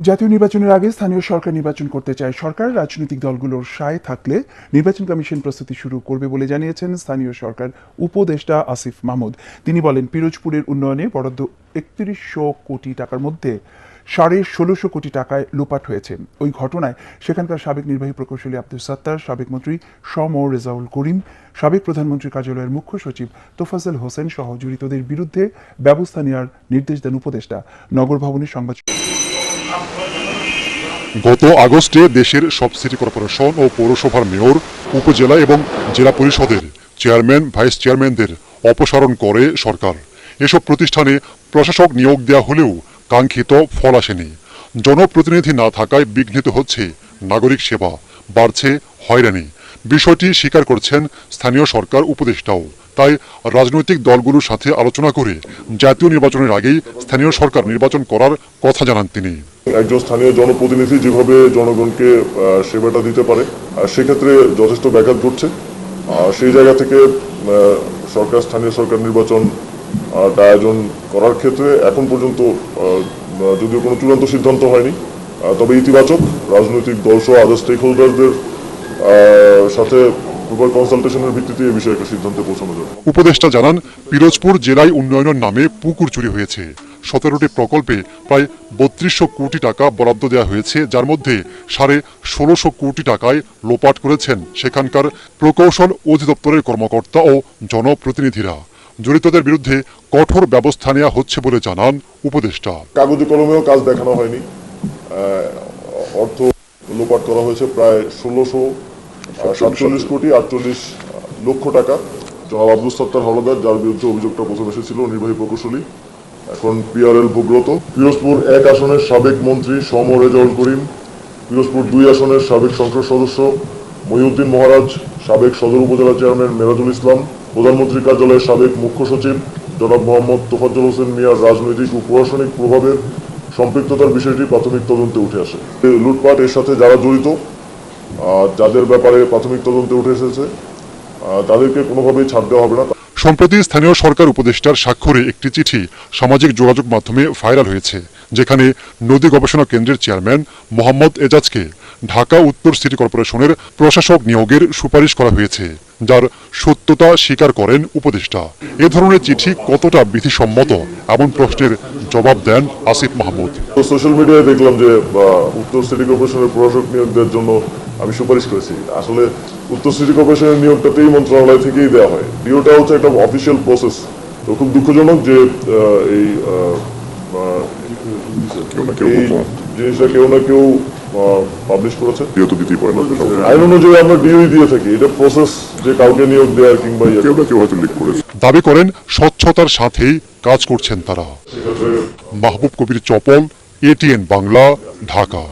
জাতীয় নির্বাচনের আগে স্থানীয় সরকার নির্বাচন করতে চায় সরকার, রাজনৈতিক দলগুলোর সায় থাকলে নির্বাচন কমিশন প্রস্তুতি শুরু করবে বলে জানিয়েছেন স্থানীয় সরকার উপদেষ্টা আসিফ মাহমুদ। তিনি বলেন, পিরোজপুরের উন্নয়নে বরাদ্দ একত্রিশশো কোটি টাকার মধ্যে সাড়ে ষোলোশো কোটি টাকায় লোপাট হয়েছে। ওই ঘটনায় সেখানকার সাবেক নির্বাহী প্রকৌশলী আব্দুল সত্তার, সাবেক মন্ত্রী সম রেজাউল করিম, সাবেক প্রধানমন্ত্রী কার্যালয়ের মুখ্য সচিব তোফাজল হোসেন সহ জড়িতদের বিরুদ্ধে ব্যবস্থা নেওয়ার নির্দেশ দেন উপদেষ্টা। নগর ভবনের সংবাদ গত আগস্টে দেশের সব সিটি কর্পোরেশন ও পৌরসভার মেয়র, উপজেলা এবং জেলা পরিষদের চেয়ারম্যান, ভাইস চেয়ারম্যানদের অপসারণ করে সরকার। এসব প্রতিষ্ঠানে প্রশাসক নিয়োগ দেওয়া হলেও কাঙ্ক্ষিত ফল আসেনি। জনপ্রতিনিধি না থাকায় বিঘ্নিত হচ্ছে নাগরিক সেবা, বাড়ছে হয়রানি। বিষয়টি স্বীকার করছেন স্থানীয় সরকার উপদেষ্টাও। তাই রাজনৈতিক দলগুলোর সাথে আলোচনা করে জাতীয় নির্বাচনের আগেই স্থানীয় সরকার নির্বাচন করার কথা জানান তিনি। একজন স্থানীয় জনপ্রতিনিধি যেভাবে জনগণকে সেবাটা দিতে পারে সেক্ষেত্রে যথেষ্ট ব্যাঘাত ঘটছে। সেই জায়গা থেকে সরকার, স্থানীয় সরকার নির্বাচন আয়োজন করার ক্ষেত্রে এখন পর্যন্ত যদিও কোনো চূড়ান্ত সিদ্ধান্ত হয়নি তবে ইতিবাচক রাজনৈতিক দল সহ আদার স্টেক হোল্ডারদের সাথে প্রপার কনসালটেশনের ভিত্তিতে এই বিষয়ে একটা সিদ্ধান্তে পৌঁছানো যাবে। উপদেষ্টা জানান পিরোজপুর জেলায় উন্নয়নের নামে পুকুর চুরি হয়েছে। সতেরোটি প্রকল্পে প্রায় বত্রিশশো কোটি টাকা বরাদ্দ দেওয়া হয়েছে যার মধ্যে সাড়ে ষোলোশো কোটি টাকায় লোপাট করেছেন সেখানকার প্রকৌশল অধিদপ্তরের কর্মকর্তা ও জনপ্রতিনিধিরা। জড়িতদের বিরুদ্ধে কঠোর ব্যবস্থা নেওয়া হচ্ছে বলে জানান উপদেষ্টা। কাগজে কলমেও কাজ দেখানো হয়নি। অর্থ লোপাট করা হয়েছে প্রায় ষোলোশো সাতচল্লিশ কোটি আটচল্লিশ লক্ষ টাকা। জনাব আব্দুল সত্তার হলদার যার বিরুদ্ধে অভিযোগটা প্রথম এসেছিল, নির্বাহী প্রকৌশলী। এখন পিআরএল ভোগ্রত। পিরোজপুর এক আসনের সাবেক মন্ত্রী সম রেজাউল করিম, পিরোজপুর দুই আসনের সাবেক সংসদ সদস্য মহিউদ্দিন মহারাজ, সাবেক সদর উপজেলা চেয়ারম্যান মেরাজুল ইসলাম প্রধানমন্ত্রী কার্যালয়ের সাবেক মুখ্য সচিব জনাব মোহাম্মদ তোফাজ্জল হোসেন মিয়ার রাজনৈতিক ও প্রশাসনিক প্রভাবের সম্পৃক্ততার বিষয়টি প্রাথমিক তদন্তে উঠে আসে। লুটপাট এর সাথে যারা জড়িত যাদের ব্যাপারে প্রাথমিক তদন্তে উঠে এসেছে তাদেরকে কোনোভাবেই ছাড় দেওয়া হবে না। সম্প্রতি স্থানীয় সরকার উপদেষ্টার স্বাক্ষরে একটি চিঠি সামাজিক যোগাযোগ মাধ্যমে ভাইরাল হয়েছে, যেখানে নদী গবেষণা কেন্দ্রের চেয়ারম্যান মোহাম্মদ এজাজকে ঢাকা উত্তর সিটি কর্পোরেশনের প্রশাসক নিয়োগের সুপারিশ করা হয়েছে, যার সত্যতা স্বীকার করেন উপদেষ্টা। এ ধরনের চিঠি কতটা বিধিসম্মত এমন প্রশ্নের জবাব দেন আসিফ মাহমুদ। সোশ্যাল মিডিয়ায় দেখলাম যে উত্তর সিটি কর্পোরেশনের প্রশাসক নিয়োগ দেওয়ার জন্য আমি সুপারিশ করেছি। আসলে উত্তর সিটি কর্পোরেশনের নিয়োগটাতেই মন্ত্রণালয় থেকেই দেওয়া হয়। ডিওটা হচ্ছে একটা অফিসিয়াল প্রসেস তো খুব দুঃখজনক যে এই এই জিনিসটা কেউ না কেউ পাবলিশ করেছে যেহেতু দিতেই পারে না আইন অনুযায়ী আমরা ডিওই দিয়ে থাকি এটা প্রসেস যে কাউকে নিয়োগ দেওয়ার কিংবা ইয়ে। কেউ না কেউ হয়তো লিক করেছে। দাবি করেন স্বচ্ছতার সাথেই কাজ করছেন তারা। মাহবুব কবির চপল এটিএন বাংলা ঢাকা।